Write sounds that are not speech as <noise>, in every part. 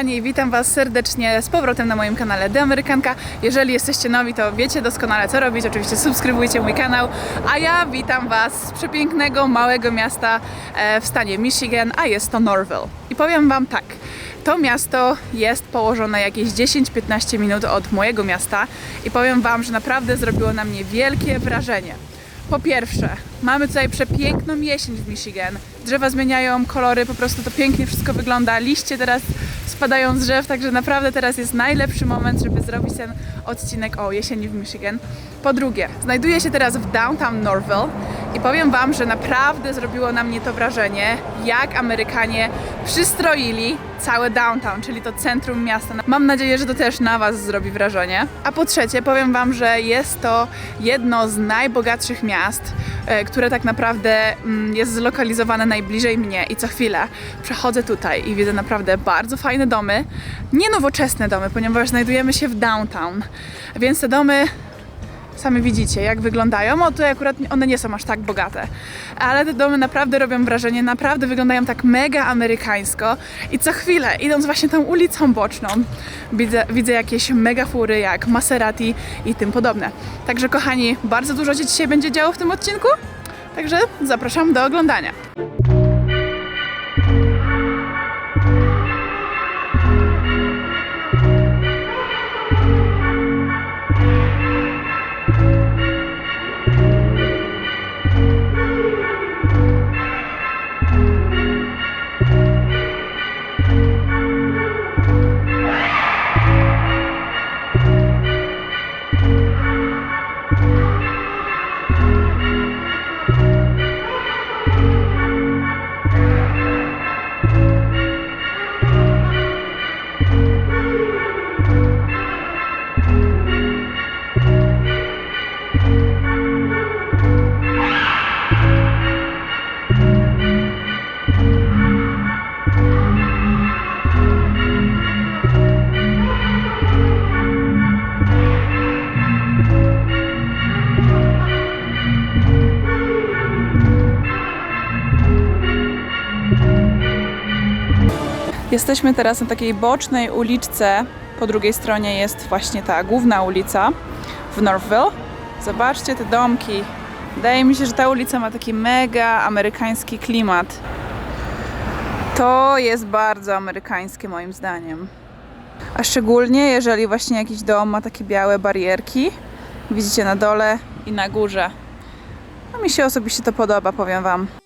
kochani, witam Was serdecznie z powrotem na moim kanale The Amerykanka. Jeżeli jesteście nowi, to wiecie doskonale co robić. Oczywiście subskrybujcie mój kanał. A ja witam Was z przepięknego, małego miasta e, w stanie Michigan, a jest to Norville. I powiem Wam tak. To miasto jest położone jakieś 10-15 minut od mojego miasta i powiem Wam, że naprawdę zrobiło na mnie wielkie wrażenie. Po pierwsze, mamy tutaj przepiękną jesień w Michigan. Drzewa zmieniają kolory, po prostu to pięknie wszystko wygląda. Liście teraz spadają z drzew, także naprawdę teraz jest najlepszy moment, żeby zrobić ten odcinek o jesieni w Michigan. Po drugie, znajduję się teraz w downtown Norville i powiem Wam, że naprawdę zrobiło na mnie to wrażenie, jak Amerykanie przystroili całe downtown, czyli to centrum miasta. Mam nadzieję, że to też na Was zrobi wrażenie. A po trzecie, powiem Wam, że jest to jedno z najbogatszych miast, e, które tak naprawdę mm, jest zlokalizowane najbliżej mnie i co chwilę przechodzę tutaj i widzę naprawdę bardzo fajne domy, nie nowoczesne domy, ponieważ znajdujemy się w downtown, więc te domy Sami widzicie, jak wyglądają. O, tutaj akurat one nie są aż tak bogate. Ale te domy naprawdę robią wrażenie, naprawdę wyglądają tak mega amerykańsko. I co chwilę, idąc właśnie tą ulicą boczną, widzę, widzę jakieś mega fury jak Maserati i tym podobne. Także kochani, bardzo dużo się dzisiaj będzie działo w tym odcinku. Także zapraszam do oglądania. Jesteśmy teraz na takiej bocznej uliczce. Po drugiej stronie jest właśnie ta główna ulica w Northville. Zobaczcie te domki. Wydaje mi się, że ta ulica ma taki mega amerykański klimat. To jest bardzo amerykańskie moim zdaniem. A szczególnie jeżeli właśnie jakiś dom ma takie białe barierki. Widzicie na dole i na górze. No mi się osobiście to podoba, powiem wam.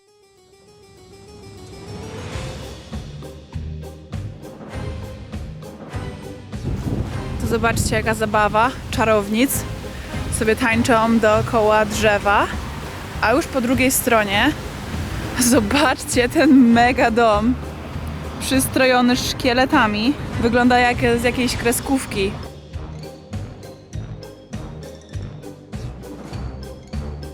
Zobaczcie jaka zabawa czarownic. Sobie tańczą dookoła drzewa. A już po drugiej stronie <laughs> zobaczcie ten mega dom przystrojony szkieletami. Wygląda jak z jakiejś kreskówki.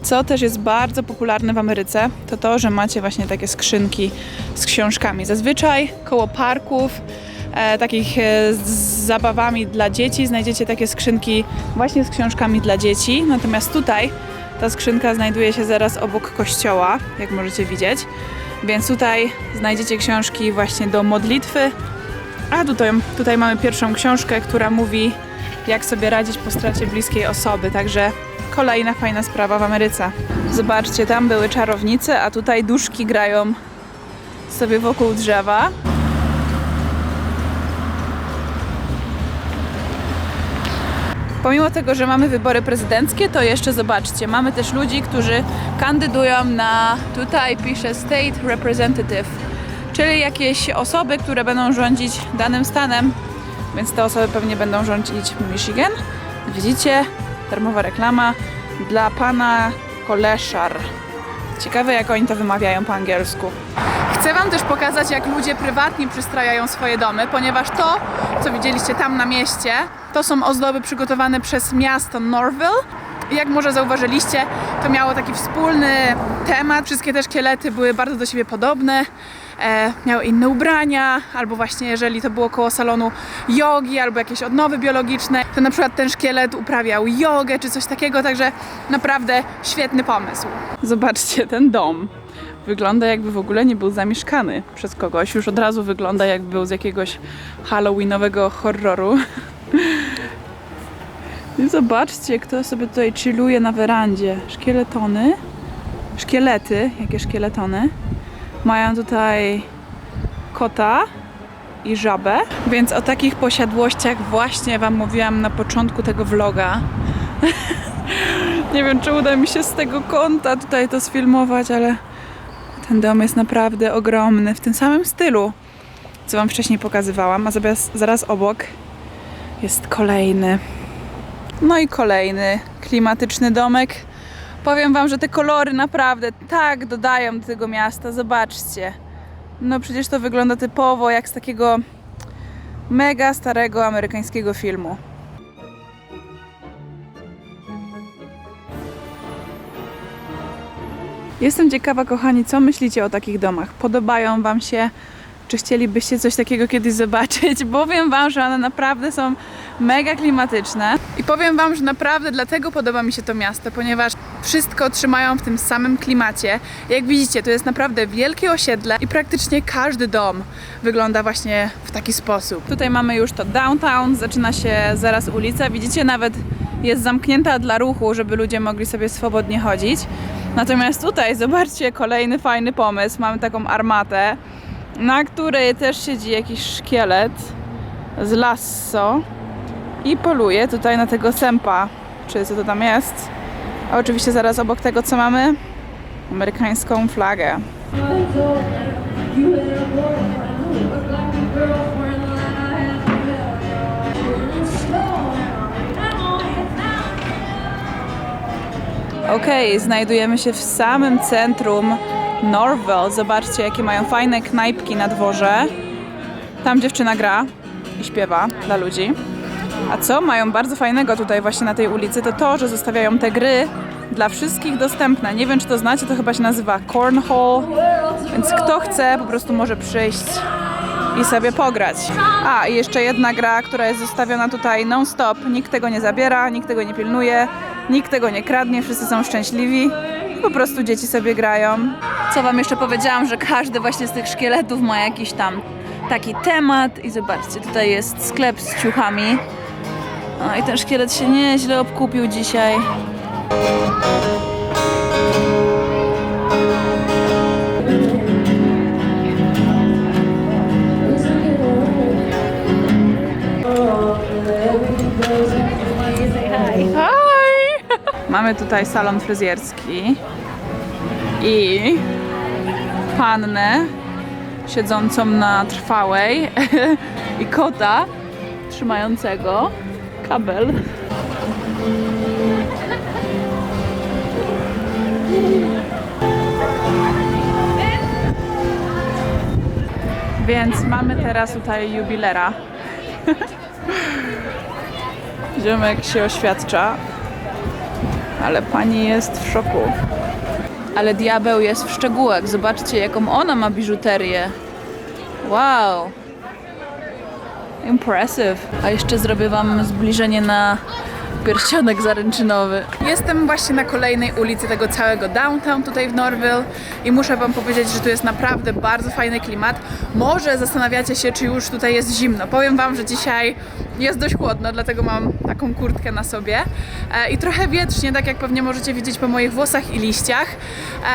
Co też jest bardzo popularne w Ameryce, to to, że macie właśnie takie skrzynki z książkami. Zazwyczaj koło parków, takich e, z zabawami dla dzieci, znajdziecie takie skrzynki właśnie z książkami dla dzieci. Natomiast tutaj ta skrzynka znajduje się zaraz obok kościoła, jak możecie widzieć. Więc tutaj znajdziecie książki właśnie do modlitwy. A tutaj, tutaj mamy pierwszą książkę, która mówi, jak sobie radzić po stracie bliskiej osoby. Także kolejna fajna sprawa w Ameryce. Zobaczcie, tam były czarownice, a tutaj duszki grają sobie wokół drzewa. Pomimo tego, że mamy wybory prezydenckie, to jeszcze zobaczcie, mamy też ludzi, którzy kandydują na, tutaj pisze State Representative, czyli jakieś osoby, które będą rządzić danym stanem, więc te osoby pewnie będą rządzić Michigan. Widzicie, darmowa reklama dla pana Koleszar. Ciekawe, jak oni to wymawiają po angielsku. Chcę Wam też pokazać, jak ludzie prywatnie przystrajają swoje domy, ponieważ to, co widzieliście tam na mieście, to są ozdoby przygotowane przez miasto Norville. Jak może zauważyliście, to miało taki wspólny temat. Wszystkie te szkielety były bardzo do siebie podobne. E, miały inne ubrania, albo właśnie jeżeli to było koło salonu jogi, albo jakieś odnowy biologiczne, to na przykład ten szkielet uprawiał jogę czy coś takiego, także naprawdę świetny pomysł. Zobaczcie ten dom wygląda jakby w ogóle nie był zamieszkany przez kogoś. Już od razu wygląda jakby był z jakiegoś halloweenowego horroru. <laughs> I zobaczcie, kto sobie tutaj chilluje na werandzie. Szkieletony. Szkielety, jakie szkieletony. Mają tutaj kota i żabę. Więc o takich posiadłościach właśnie Wam mówiłam na początku tego vloga. <laughs> Nie wiem, czy uda mi się z tego kąta tutaj to sfilmować, ale ten dom jest naprawdę ogromny, w tym samym stylu, co Wam wcześniej pokazywałam, a zaraz, zaraz obok jest kolejny. No i kolejny klimatyczny domek. Powiem Wam, że te kolory naprawdę tak dodają do tego miasta. Zobaczcie. No przecież to wygląda typowo jak z takiego mega starego amerykańskiego filmu. Jestem ciekawa, kochani, co myślicie o takich domach? Podobają Wam się? Czy chcielibyście coś takiego kiedyś zobaczyć? <laughs> Powiem Wam, że one naprawdę są mega klimatyczne. I powiem Wam, że naprawdę dlatego podoba mi się to miasto, ponieważ wszystko trzymają w tym samym klimacie. Jak widzicie, to jest naprawdę wielkie osiedle i praktycznie każdy dom wygląda właśnie w taki sposób. Tutaj mamy już to downtown, zaczyna się zaraz ulica. Widzicie, nawet jest zamknięta dla ruchu, żeby ludzie mogli sobie swobodnie chodzić. Natomiast tutaj, zobaczcie, kolejny fajny pomysł. Mamy taką armatę, na której też siedzi jakiś szkielet z lasso i poluje tutaj na tego sępa, czy co to tam jest. A oczywiście zaraz obok tego, co mamy, amerykańską flagę. Okej, znajdujemy się w samym centrum Norwell. Zobaczcie, jakie mają fajne knajpki na dworze. Tam dziewczyna gra i śpiewa dla ludzi. A co mają bardzo fajnego tutaj właśnie na tej ulicy, to to, że zostawiają te gry dla wszystkich dostępne. Nie wiem, czy to znacie, to chyba się nazywa Cornhole, więc kto chce, po prostu może przyjść i sobie pograć. A, i jeszcze jedna gra, która jest zostawiona tutaj non-stop. Nikt tego nie zabiera, nikt tego nie pilnuje, nikt tego nie kradnie, wszyscy są szczęśliwi. Po prostu dzieci sobie grają. Co wam jeszcze powiedziałam, że każdy właśnie z tych szkieletów ma jakiś tam taki temat i zobaczcie, tutaj jest sklep z ciuchami. No i ten szkielet się nieźle obkupił dzisiaj. Mamy tutaj salon fryzjerski i pannę siedzącą na trwałej <laughs> i kota trzymającego kabel. Więc mamy teraz tutaj jubilera. <laughs> Ziomek się oświadcza, ale pani jest w szoku. Ale diabeł jest w szczegółach. Zobaczcie, jaką ona ma biżuterię. Wow. Impressive. A jeszcze zrobię wam zbliżenie na pierścionek zaręczynowy. Jestem właśnie na kolejnej ulicy tego całego downtown tutaj w Norville i muszę wam powiedzieć, że tu jest naprawdę bardzo fajny klimat. Może zastanawiacie się, czy już tutaj jest zimno. Powiem wam, że dzisiaj jest dość chłodno, dlatego mam taką kurtkę na sobie e, i trochę wietrznie, tak jak pewnie możecie widzieć po moich włosach i liściach.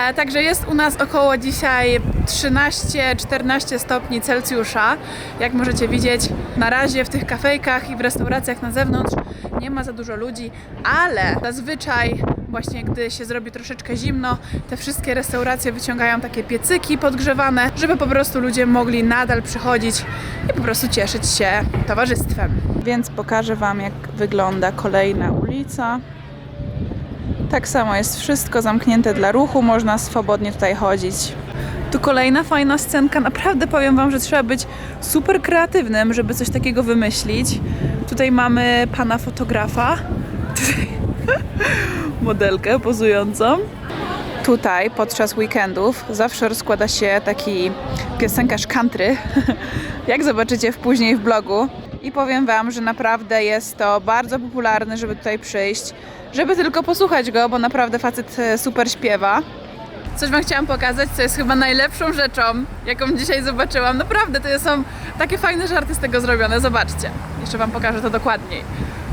E, Także jest u nas około dzisiaj 13-14 stopni Celsjusza. Jak możecie widzieć, na razie w tych kafejkach i w restauracjach na zewnątrz nie ma za dużo ludzi, ale zazwyczaj właśnie gdy się zrobi troszeczkę zimno, te wszystkie restauracje wyciągają takie piecyki podgrzewane, żeby po prostu ludzie mogli nadal przychodzić i po prostu cieszyć się towarzystwem. Więc pokażę Wam, jak wygląda kolejna ulica. Tak samo jest wszystko zamknięte dla ruchu, można swobodnie tutaj chodzić. Tu kolejna fajna scenka. Naprawdę powiem Wam, że trzeba być super kreatywnym, żeby coś takiego wymyślić. Tutaj mamy pana fotografa, <laughs> tutaj modelkę pozującą. Tutaj podczas weekendów zawsze rozkłada się taki piosenkarz country, <laughs> jak zobaczycie w później w blogu. I powiem Wam, że naprawdę jest to bardzo popularne, żeby tutaj przyjść, żeby tylko posłuchać go, bo naprawdę facet e, super śpiewa. Coś Wam chciałam pokazać, co jest chyba najlepszą rzeczą, jaką dzisiaj zobaczyłam. Naprawdę, to są takie fajne żarty z tego zrobione, zobaczcie. Jeszcze Wam pokażę to dokładniej.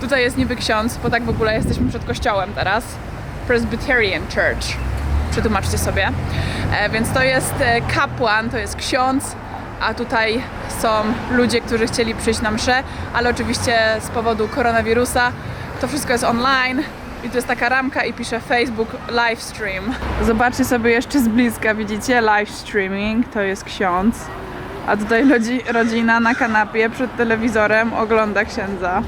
Tutaj jest niby ksiądz, bo tak w ogóle jesteśmy przed kościołem teraz. Presbyterian Church. Przetłumaczcie sobie. E, więc to jest e, kapłan, to jest ksiądz, a tutaj są ludzie, którzy chcieli przyjść na mszę, ale oczywiście z powodu koronawirusa to wszystko jest online i tu jest taka ramka i pisze Facebook live stream. Zobaczcie sobie jeszcze z bliska, widzicie? Live streaming, to jest ksiądz. A tutaj rodzi, rodzina na kanapie przed telewizorem ogląda księdza.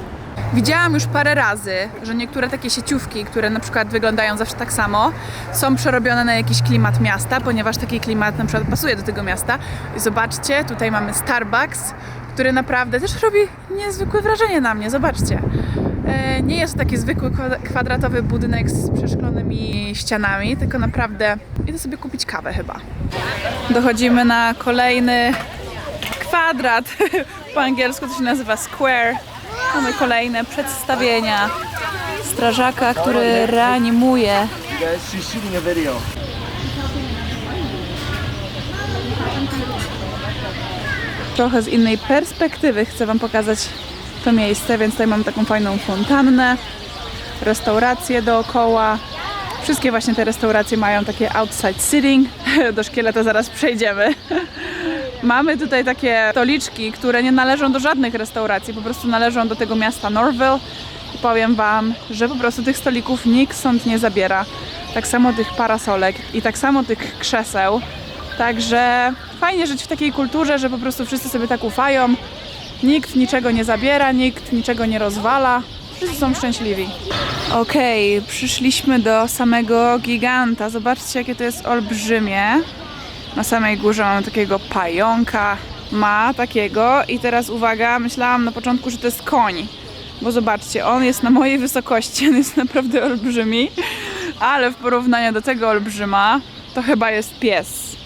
Widziałam już parę razy, że niektóre takie sieciówki, które na przykład wyglądają zawsze tak samo, są przerobione na jakiś klimat miasta, ponieważ taki klimat na przykład pasuje do tego miasta. I zobaczcie, tutaj mamy Starbucks, który naprawdę też robi niezwykłe wrażenie na mnie. Zobaczcie. E, Nie jest to taki zwykły kwa- kwadratowy budynek z przeszklonymi ścianami, tylko naprawdę idę sobie kupić kawę chyba. Dochodzimy na kolejny kwadrat. <laughs> Po angielsku to się nazywa square. Mamy kolejne przedstawienia strażaka, który reanimuje. Trochę z innej perspektywy chcę Wam pokazać to miejsce, więc tutaj mam taką fajną fontannę, restauracje dookoła. Wszystkie właśnie te restauracje mają takie outside sitting. <laughs> Do szkieleta zaraz przejdziemy. <laughs> Mamy tutaj takie stoliczki, które nie należą do żadnych restauracji, po prostu należą do tego miasta Norville. I powiem Wam, że po prostu tych stolików nikt stąd nie zabiera. Tak samo tych parasolek i tak samo tych krzeseł. Także fajnie żyć w takiej kulturze, że po prostu wszyscy sobie tak ufają. Nikt niczego nie zabiera, nikt niczego nie rozwala. Wszyscy są szczęśliwi. Okej, przyszliśmy do samego giganta. Zobaczcie, jakie to jest olbrzymie. Na samej górze mamy takiego pająka. Ma takiego i teraz uwaga, myślałam na początku, że to jest koń. Bo zobaczcie, on jest na mojej wysokości, on jest naprawdę olbrzymi, ale w porównaniu do tego olbrzyma, to chyba jest pies.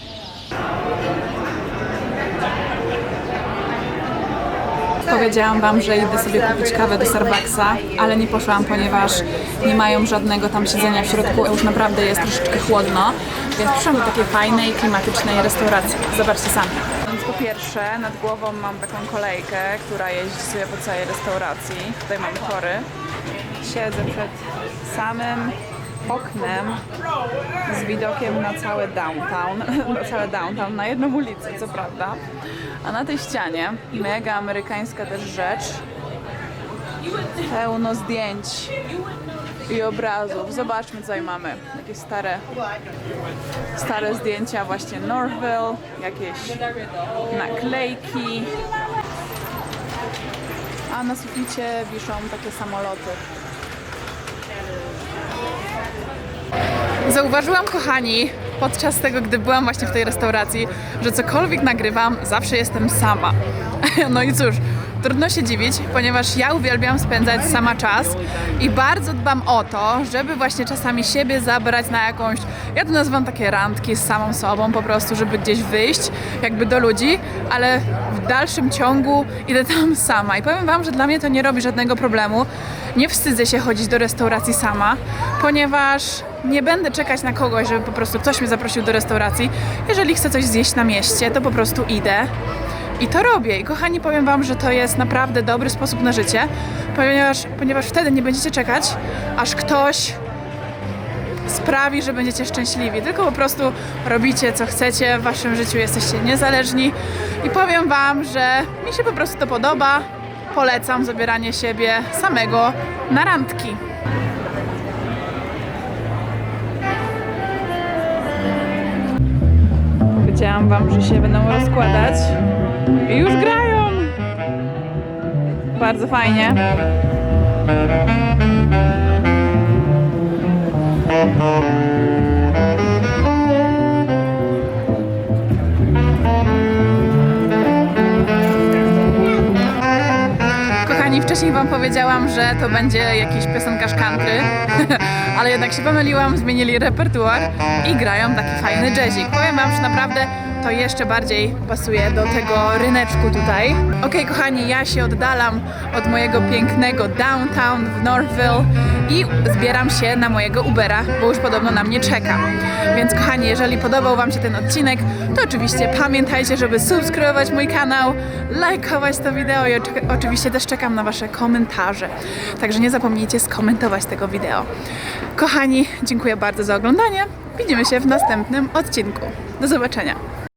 Powiedziałam Wam, że idę sobie kupić kawę do Starbucksa, ale nie poszłam, ponieważ nie mają żadnego tam siedzenia w środku. Już naprawdę jest troszeczkę chłodno, więc przyszłam do takiej fajnej, klimatycznej restauracji. Zobaczcie sami. Więc po pierwsze, nad głową mam taką kolejkę, która jeździ sobie po całej restauracji. Tutaj mam tory. Siedzę przed samym oknem z widokiem na całe downtown, <laughs> na całe downtown, na jedną ulicę, co prawda. A na tej ścianie, mega amerykańska też rzecz, pełno zdjęć i obrazów. Zobaczmy, co mamy. Jakieś stare, stare zdjęcia właśnie Norville, jakieś naklejki. A na suficie wiszą takie samoloty. Zauważyłam, kochani, podczas tego, gdy byłam właśnie w tej restauracji, że cokolwiek nagrywam, zawsze jestem sama. <laughs> No i cóż, trudno się dziwić, ponieważ ja uwielbiam spędzać sama czas i bardzo dbam o to, żeby właśnie czasami siebie zabrać na jakąś, ja to nazywam takie randki z samą sobą, po prostu, żeby gdzieś wyjść, jakby do ludzi, ale w dalszym ciągu idę tam <laughs> sama. I powiem Wam, że dla mnie to nie robi żadnego problemu. Nie wstydzę się chodzić do restauracji sama, ponieważ nie będę czekać na kogoś, żeby po prostu ktoś mnie zaprosił do restauracji. Jeżeli chcę coś zjeść na mieście, to po prostu idę. I to robię. I kochani, powiem Wam, że to jest naprawdę dobry sposób na życie, ponieważ, ponieważ wtedy nie będziecie czekać, aż ktoś sprawi, że będziecie szczęśliwi. Tylko po prostu robicie co chcecie w Waszym życiu, jesteście niezależni. I powiem Wam, że mi się po prostu to podoba. Polecam zabieranie siebie samego na randki. Powiedziałam wam, że się będą rozkładać. I już grają! Bardzo fajnie. Kochani, wcześniej wam powiedziałam, że to będzie jakiś piosenkarz country, <laughs> ale jednak się pomyliłam, zmienili repertuar i grają taki fajny jazzik. Powiem Wam, że naprawdę to jeszcze bardziej pasuje do tego ryneczku tutaj. Okej, kochani, ja się oddalam od mojego pięknego downtown w Northville i zbieram się na mojego Ubera, bo już podobno na mnie czeka. Więc kochani, jeżeli podobał Wam się ten odcinek, to oczywiście pamiętajcie, żeby subskrybować mój kanał, lajkować to wideo i oczy- oczywiście też czekam na Wasze komentarze. Także nie zapomnijcie skomentować tego wideo. Kochani, dziękuję bardzo za oglądanie. Widzimy się w następnym odcinku. Do zobaczenia.